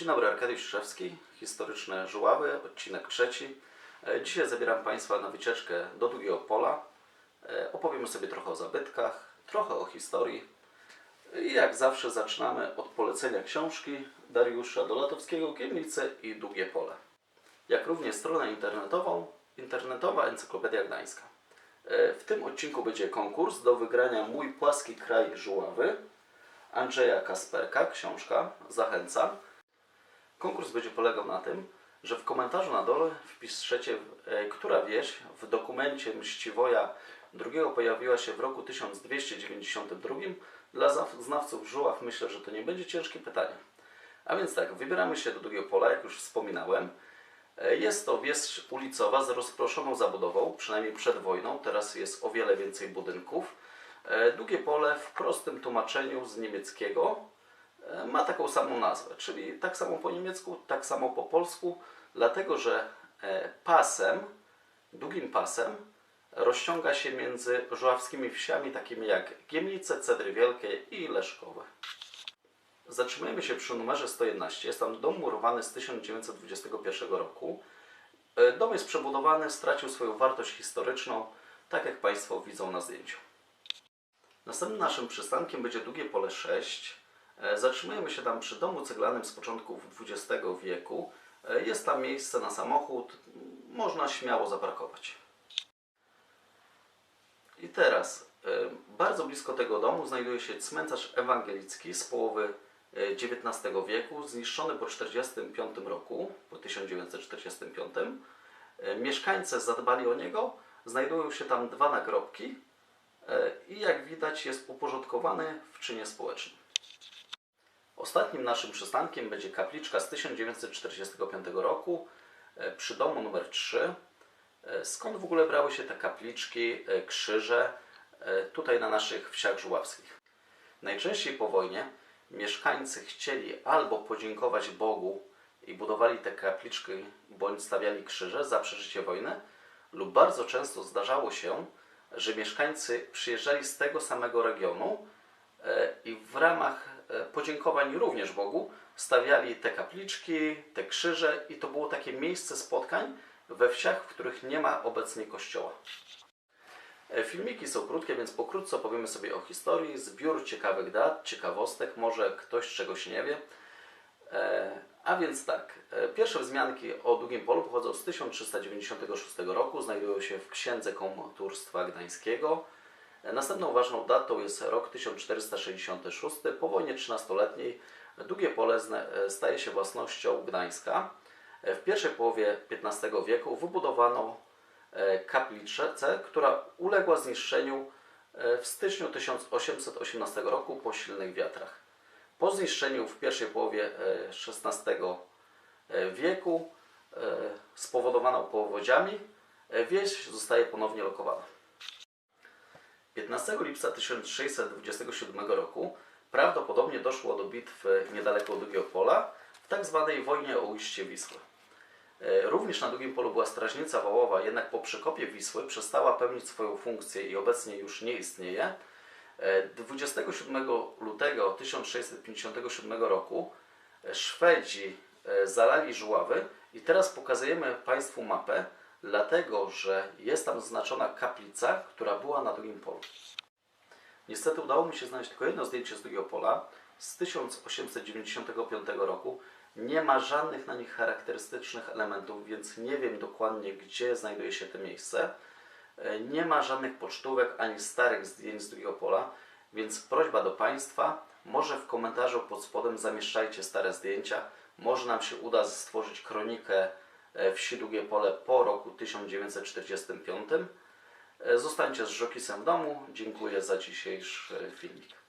Juszczewski, historyczne Żuławy, odcinek trzeci. E, Dzisiaj zabieram Państwa na wycieczkę do Długiego Pola. E, Opowiemy sobie trochę o zabytkach, trochę o historii. I jak zawsze zaczynamy od polecenia książki Dariusza Dolatowskiego Kiemnice i Długie Pole. Jak również stronę internetową Internetowa Encyklopedia Gdańska. E, W tym odcinku będzie konkurs do wygrania Mój Płaski Kraj Żuławy Andrzeja Kasperka, książka, zachęcam. Konkurs będzie polegał na tym, że w komentarzu na dole wpiszecie, e, która wieś w dokumencie Mściwoja II pojawiła się w roku 1292. Dla znawców Żuław myślę, że to nie będzie ciężkie pytanie. A więc tak, wybieramy się do Długiego Pola, jak już wspominałem. E, Jest to wieś ulicowa z rozproszoną zabudową, przynajmniej przed wojną. Teraz jest o wiele więcej budynków. E, Długie Pole w prostym tłumaczeniu z niemieckiego ma taką samą nazwę, czyli tak samo po niemiecku, tak samo po polsku, dlatego że e, pasem, długim pasem rozciąga się między żuławskimi wsiami takimi jak Giemnice, Cedry Wielkie i Leszkowe. Zatrzymajmy się przy numerze 111. Jest tam dom murowany z 1921 roku. E, Dom jest przebudowany, stracił swoją wartość historyczną, tak jak Państwo widzą na zdjęciu. Następnym naszym przystankiem będzie Długie Pole 6. E, Zatrzymujemy się tam przy domu ceglanym z początków XX wieku. E, Jest tam miejsce na samochód, można śmiało zaparkować. I teraz, e, bardzo blisko tego domu znajduje się cmentarz ewangelicki z połowy XIX wieku, zniszczony po 1945 roku, po 1945. E, Mieszkańcy zadbali o niego, znajdują się tam dwa nagrobki i jak widać jest uporządkowany w czynie społecznym. Ostatnim naszym przystankiem będzie kapliczka z 1945 roku e, przy domu numer 3. E, Skąd w ogóle brały się te kapliczki, e, krzyże tutaj na naszych wsiach żuławskich? Najczęściej po wojnie mieszkańcy chcieli albo podziękować Bogu i budowali te kapliczki bądź stawiali krzyże za przeżycie wojny, lub bardzo często zdarzało się, że mieszkańcy przyjeżdżali z tego samego regionu i w ramach podziękowań również Bogu stawiali te kapliczki, te krzyże i to było takie miejsce spotkań we wsiach, w których nie ma obecnie kościoła. E, Filmiki są krótkie, więc pokrótce opowiemy sobie o historii, zbiór ciekawych dat, ciekawostek, może ktoś czegoś nie wie. E, A więc tak, e, pierwsze wzmianki o Długim Polu pochodzą z 1396 roku, znajdują się w Księdze Komturstwa Gdańskiego. Następną ważną datą jest rok 1466. Po wojnie 13-letniej Długie Pole e, staje się własnością Gdańska. E, W pierwszej połowie XV wieku wybudowano e, kaplicę, która uległa zniszczeniu w styczniu 1818 roku po silnych wiatrach. Po zniszczeniu w pierwszej połowie XVI wieku spowodowaną powodziami wieś zostaje ponownie lokowana. 15 lipca 1627 roku prawdopodobnie doszło do bitwy niedaleko Długiego Pola w tak zwanej wojnie o ujście Wisły. E, Również na Długim Polu była strażnica wołowa, jednak po przekopie Wisły przestała pełnić swoją funkcję i obecnie już nie istnieje. E, 27 lutego 1657 roku e, Szwedzi e, zalali Żuławy i teraz pokazujemy Państwu mapę, dlatego że jest tam zaznaczona kaplica, która była na Długim Polu. Niestety udało mi się znaleźć tylko jedno zdjęcie z Długiego Pola z 1895 roku. Nie ma żadnych na nich charakterystycznych elementów, więc nie wiem dokładnie, gdzie znajduje się to miejsce. Nie ma żadnych pocztówek ani starych zdjęć z Długiego Pola, więc prośba do Państwa, może w komentarzu pod spodem zamieszczajcie stare zdjęcia. Może nam się uda stworzyć kronikę e, wsi Długie Pole po roku 1945. E, Zostańcie z Żokisem w domu. Dziękuję za dzisiejszy filmik.